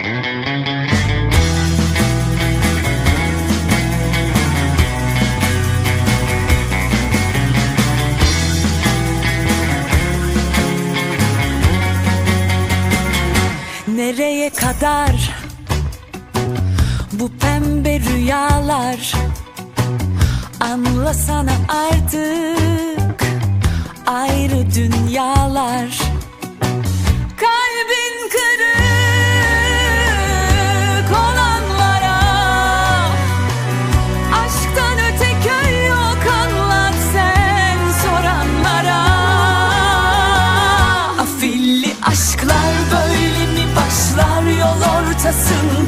Nereye kadar bu pembe rüyalar? Anlasana artık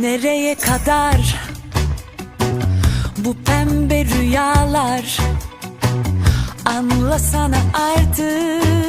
Nereye kadar? Bu pembe rüyalar. Anlasana artık